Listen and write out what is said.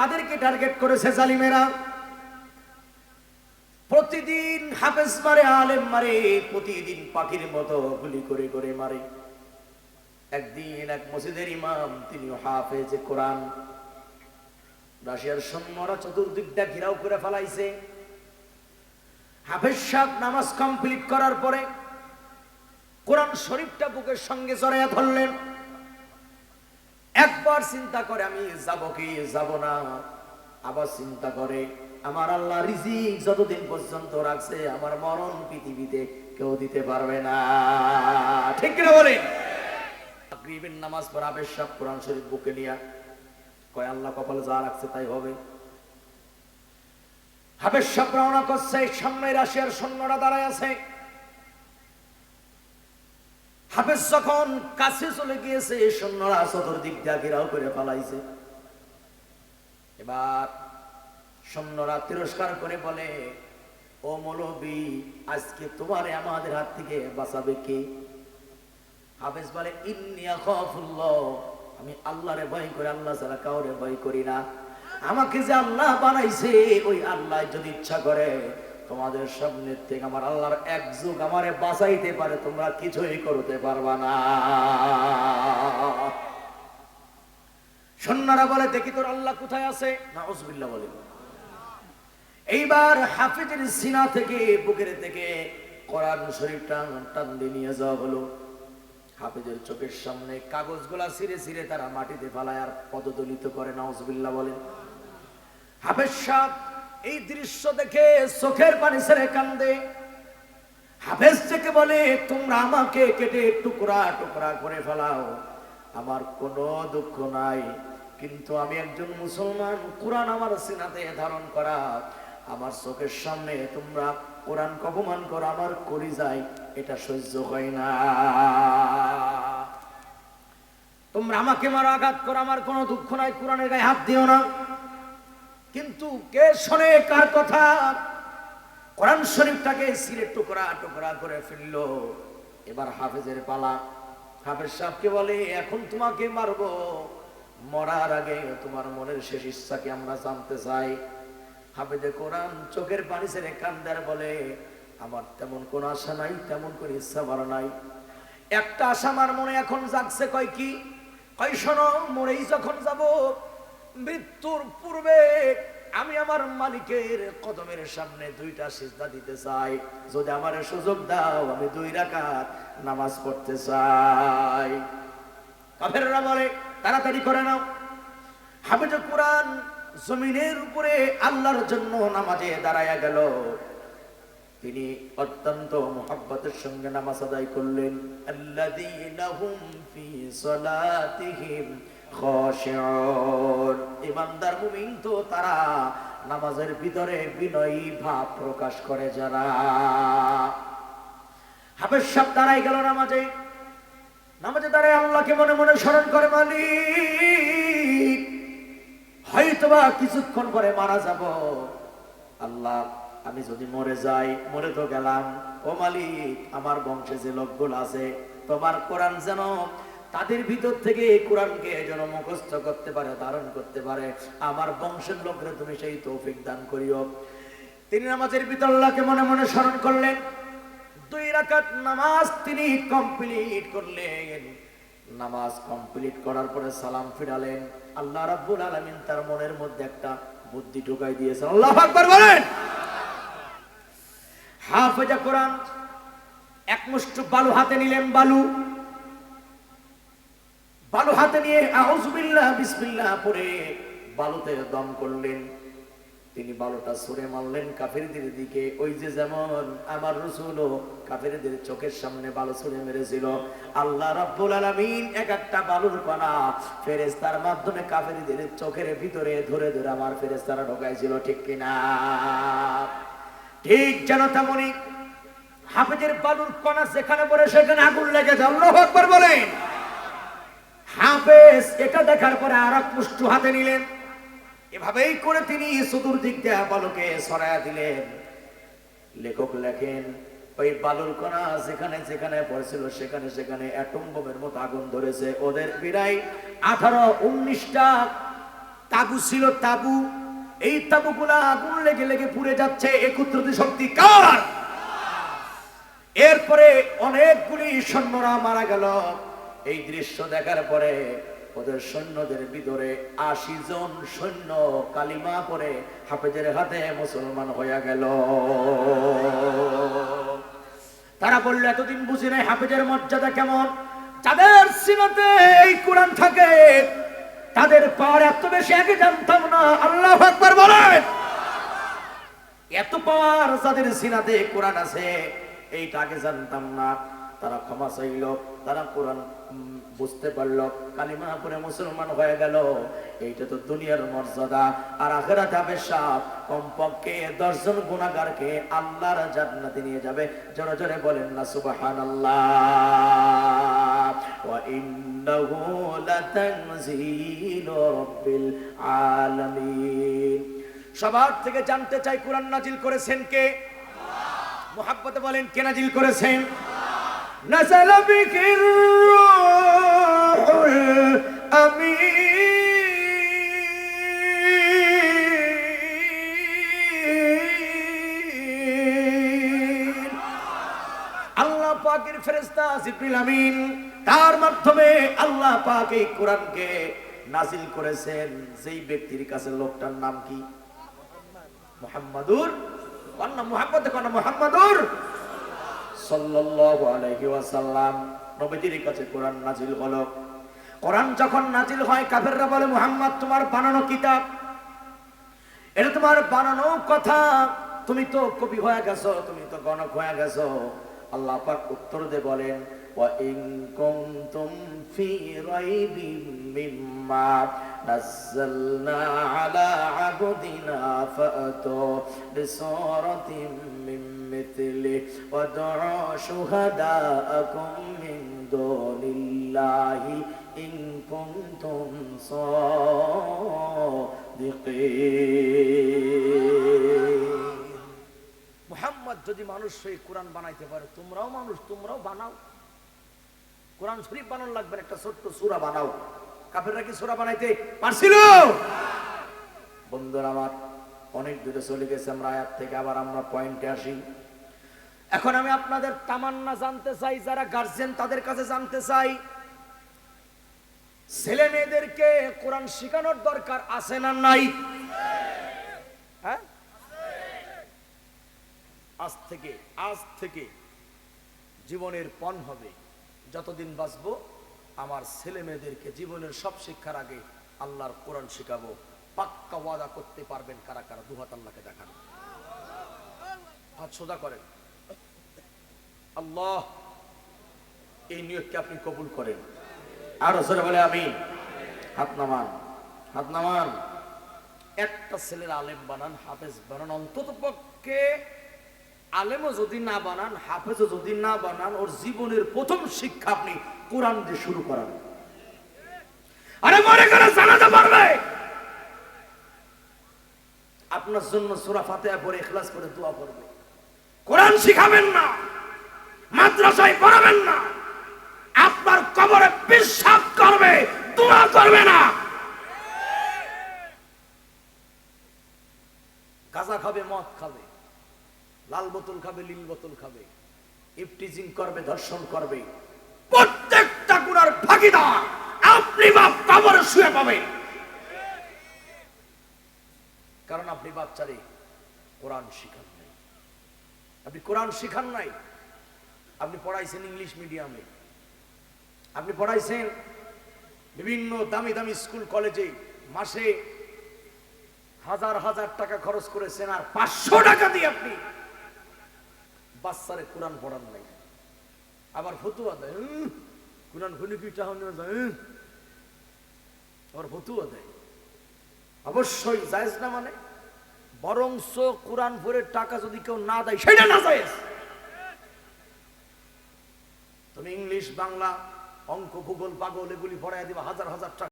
তাদেরকে টার্গেট করেছে জালিমেরা। প্রতিদিন হাফেজ মারে, আলেম মারে, প্রতিদিন পাখির মতো গুলি করে করে মারে। একদিন এক মসজিদের ইমাম তিনি হাফেজ কোরআন। রাশিয়ার সৈন্যরা চতুর্দিকটা ঘেরাও করে ফেলাইছে। হাফেজ সাহেব নামাজ কমপ্লিট করার পরে কোরআন শরীফটা বুকের সঙ্গে জড়াইয়া ধরলেন। একবার চিন্তা করে আমি যাব কি যাব না। আবার চিন্তা করে, আমার আল্লাহ রিজিক যতদিন পর্যন্ত রাখছে, আমার মরণ পৃথিবীতে কেউ দিতে পারবে না। ঠিক কিনা বলে মাগরিবের নামাজ পড়া সব কোরআন শরীফ বুকে নিয়া কয়, আল্লাহ কপালে যা রাখছে তাই হবে। হাবেশ সব রওনা করছে সামনে রাশিয়ার সৈন্যরা দাঁড়ায় আছে। হাফেজ যখন কাছে চলে গিয়েছে সৈন্যরা চতুর্দিক দিয়ে ঘেরাও করে পালাইছে। এবার সৈন্যরা তিরস্কার করে বলে, ও মৌলবী, আজকে তোমারে আমাদের হাত থেকে বাঁচাবে কে? হাফেজ বলে আমি আল্লাহরে ভয় করে, আল্লাহ ছাড়া কাউরে ভয় করি না। আমাকে যে আল্লাহ বানাইছে, ওই আল্লাহ যদি ইচ্ছা করে তোমাদের সামনে থেকে আমার আল্লাহর এক যুগ আমারে বাঁচাইতে পারে, তোমরা কিছুই করতে পারবা না। সন্ন্যারা বলে, দেখি তোর আল্লাহ কোথায় আছে? না ওসবিল্লা বলে। এইবার হাফিজের সিনা থেকে, বুকের থেকে কোরআন শরীফ টান দিয়ে নিয়ে যাওয়া হলো। হাফিজের চোখের সামনে কাগজগুলা ছিঁড়ে ছিঁড়ে তারা মাটিতে ফেলায় আর পদদলিত করে নাউজবিল্লা বলেন হাফেজ সাহ এই দৃশ্য দেখে চোখের পানি ছেড়ে কান্দে। হাফেজ থেকে বলে, তোমরা আমাকে কেটে টুকরা টুকরা করে ফেলাও। আমার কোনো দুঃখ নাই। কিন্তু আমি একজন মুসলমান, কোরআন আমার সিনাতে ধারণ করা। আমার চোখের সামনে তোমরা কোরআন অপমান করো, আমার করি যায় এটা সহ্য হয় না। তোমরা আমাকে মারো, আঘাত করো, আমার কোনো দুঃখ নাই, কোরআনের গায়ে হাত দিও না। কিন্তু কে শোনে কার কথা? কোরআন শরীফটাকে সিরে টুকরা টুকরা করে ফেলল। এবার হাফেজের পালা। হাফেজ সাহেবকে বলে, এখন তোমাকে মারবো। মরার আগে তোমার মনের শেষ ইচ্ছাকে আমরা জানতে চাই। হাফেজে কোরআন চোখের পানি ছেড়ে কান্দার বলে, আমার তেমন কোন আশা নাই, তেমন কোন ইচ্ছা বড় নাই। একটা আশা আমার মনে এখন জাগছে, কয় কি? কয়, শোনো, মরেই যখন যাব মৃত্যুর পূর্বে আমি আমার মালিকের কদমের সামনে দুইটা সিজদা দিতে চাই। যদি আমার সুযোগ দাও, আমি দুই রাকাত নামাজ পড়তে চাই। কাফেররা বলে, তাড়াতাড়ি করে নাও। হাফেজ কোরআন জমিনের উপরে আল্লাহর জন্য নামাজে দাঁড়ায়া গেল। তিনি অত্যন্ত মোহাব্বতের সঙ্গে নামাজ আদায় করলেন। আল্লাযীনা হুম ফি সালাতিহিম ইমানদার মুমিন তো তারা নামাজের ভিতরে বিনয়ী ভাব প্রকাশ করে যারা। দাঁড়াই গেল নামাজে। নামাজে দাঁড়ায় আল্লাহকে মনে মনে স্মরণ করে হয়তোবা কিছুক্ষণ পরে মারা যাব। আল্লাহ, আমি যদি মরে যাই, মরে তো গেলাম। ও মালিক, আমার বংশে যে লোকগুলো আছে, তোমার কোরআন যেন তাদের ভিতর থেকে এই কোরআনকে যেন মুখস্থ করতে পারে, ধারণ করতে পারে। আমার বংশের লোকরা তুমি সেই তৌফিক দান করিও। তিনি নামাজের ভিতর আল্লাহকে মনে মনে স্মরণ করলেন। দুই রাকাত নামাজ তিনি কমপ্লিট করলেন। নামাজ কমপ্লিট করার পরে সালাম ফিরালেন। আল্লাহ রাব্বুল আলামিন তার মনের মধ্যে একটা বুদ্ধি ঢুকাই দিয়েছেন। আল্লাহু আকবার বলেন! হাফেজা কোরআন এক মুষ্ঠ বালু হাতে নিলেন বালু। বালু হাতে নিয়ে আউজুবিল্লাহ বিসমিল্লাহ পড়ে বালুতে দম করলেন। তিনি বালুটা ছুড়ে মারলেন কাফেরদের দিকে। ওই যে যেমন আমার রসুলও কাফেরদের চোখের সামনে বালু ছুড়ে মেরেছিল। আল্লাহ রাব্বুল আলামিন এক একটা বালুর কণা ফেরেশতার মাধ্যমে কাফেরদের চোখের ভিতরে ধরে ধরে আমার ফেরেশতারা ঢোকাইছিল, ঠিক কিনা? ঠিক যেন তেমনই হাফেজের বালুর কণা যেখানে পড়ে সেখানে আগুন লেগে আল্লাহু আকবার বলেন। হাফেজ, এটা দেখার পরে আর এক মুষ্টি হাতে নিলেন। এভাবেই করে তিনি চতুর দিক দিয়ে বালুকে সরাইয়া দিলেন। লেখক লেখেন, ওই বালুর কণা যেখানে যেখানে পড়েছিল, সেখানে সেখানে অ্যাটম বোমের মতো আগুন ধরেছে। ওদের বিরাই আঠারো, উনিশটা তাবু ছিল, তাবু। এই তাবু তাবুগুলা আগুন লেগে লেগে পুড়ে যাচ্ছে। একত্রিত শক্তি কার? এরপরে অনেকগুলি সৈন্যরা মারা গেল। এই দৃশ্য দেখার পরে ওদের সৈন্যদের ভিতরে আশি জন সৈন্য কালিমা পরে হাফেজের হাতে মুসলমান হইয়া গেল। তারা বলল, এতদিন বুঝি নাই হাফেজের মর্যাদা কেমন? যাদের সিনাতে এই কোরআন থাকে, তাদের পাওয়ার এত বেশি আগে জানতাম না। আল্লাহ আকবার বলেন। এত পাওয়ার যাদের সিনাতে কোরআন আছে, এইটা আগে জানতাম না। তারা ক্ষমা চাইল, তারা কোরআন বুঝতে পারল, কালিমা পরে মুসলমান হয়ে গেল। এইটা তো দুনিয়ার মর্যাদা, আর আখেরাতে হবে সাপ। কমপক্ষে দশজন গুণাগারকে আল্লাহর জান্নাতে নিয়ে যাবে। জোরে জোরে বলেন না, সুবহানাল্লাহ। ওয়া ইন্নাহু লাতানজিলু রাব্বিল আলামিন। সবার থেকে জানতে চাই, কোরআন নাজিল করেছেন কে? মোহাব্বতে বলেন, কে নাজিল করেছেন? নাজালা বিহির আমিন আল্লাহ পাকের ফেরেশতা জিবরিল আমিন, তার মাধ্যমে আল্লাহ পাক এই কোরআনকে নাজিল করেছেন। যেই ব্যক্তির কাছে লোকটার নাম কি? মুহাম্মাদুর? মুহাম্মদ কন্যা মুহাম্মাদুর? সাল্লাল্লাহু আলাইহি কাছে কোরআন নাজিল হলো। কোরআন যখন নাজিল হয়, কাফেররা বলে, মুহাম্মদ, তোমার বানানো কিতাব। এটা তোমার বানানো কথা। তুমি তো কবি হয়ে গেছো, তুমি তো গণক হয়ে গেছো। আল্লাহ পাক উত্তর দিয়ে বলেন, ওয়া ইন কুনতুম ফি রাইবিম মিম্মা নাযালনা আলা আবদিনা ফাতু বিসূরাতিন মিন মিথলি ওয়াদউ শুহাদাআকুম মিন দুনিল্লাহি ইন কুনতুম সাদিকিন মুহাম্মদ, যদি মানুষ হয়ে কোরআন বানাইতে পারে, তোমরাও মানুষ, তোমরাও বানাও। কোরআন শরীফ বানানো লাগবে, একটা ছোট্ট সূরা বানাও। কাফেররা কি সূরা বানাইতে পারছিল? বন্ধুরা আমার, অনেক দূরে চলে গেছে আমরা আয়াত থেকে, আবার আমরা পয়েন্টে আসি। এখন আমি আপনাদের তামান্না জানতে চাই, যারা গার্জেন তাদের কাছে জানতে চাই। ছেলে মেয়েদেরকে কোরআন শেখানোর দরকার আছে না নাই? হ্যাঁ? আজ থেকে আজ থেকে জীবনের পণ হবে। যতদিন বাঁচবো আমার ছেলে মেয়েদেরকে জীবনের সব শিক্ষার আগে আল্লাহর কোরআন শেখাবো। পাক্কা ওয়াদা করতে পারবেন কারা কারা? দুহাত আল্লাহকে দেখান। সোজা করেন। আল্লাহ, এই নিয়োগকে আপনি কবুল করেন। আর সরে বলে আমি হাত নামান হাত নামান। একটা ছেলের আলেম বানান, হাফেজ বানান অন্তত পক্ষে আলেমও যদি না বানান, হাফেজও যদি না বানান, ওর জীবনের প্রথম শিক্ষা আপনি কোরআন দিয়ে শুরু করান। আরে মনে করে জানাতে পারবে আপনার জন্য সুরা ফাতেহা পড়ে, ইখলাস করে দোয়া করবে কোরআন শিখাবেন না, মাদ্রাসায় পড়াবেন না। আপনার কবরে বিশ্বাস করবে, দোয়া করবে না। গাঁজা খাবে, মদ খাবে। লাল বোতল খাবে, নীল বোতল খাবে। ইফটিজিং করবে, ধর্ষণ করবে। প্রত্যেকটা গুণার ভাগিদার আপনি বাপ কবরে শুয়ে পাবেন। কারণ আপনি বাচ্চারে কোরআন শিখান নাই। আপনি কোরআন শিখান নাই। আপনি পড়াইছেন ইংলিশ মিডিয়ামে। আপনি পড়াইছেন বিভিন্ন দামি দামি স্কুল, কলেজে মাসে হাজার হাজার টাকা খরচ করেছেন আর পাঁচশো টাকা দিয়ে আপনি বাচ্চারে কোরআন পড়ান নাই। আবার ফতুয়া দেয় কোরআন খুলে কি চাহনি যায়? আবার ফতুয়া দেয়। অবশ্যই জায়েজ না মানে? বরংস কোরআন পড়ে টাকা যদি কেউ না দেয়, সেটা না জায়েজ। তুমি ইংলিশ, বাংলা, অঙ্ক, ভূগোল, পাগল, এগুলি পড়াই দিবা হাজার হাজার টাকা।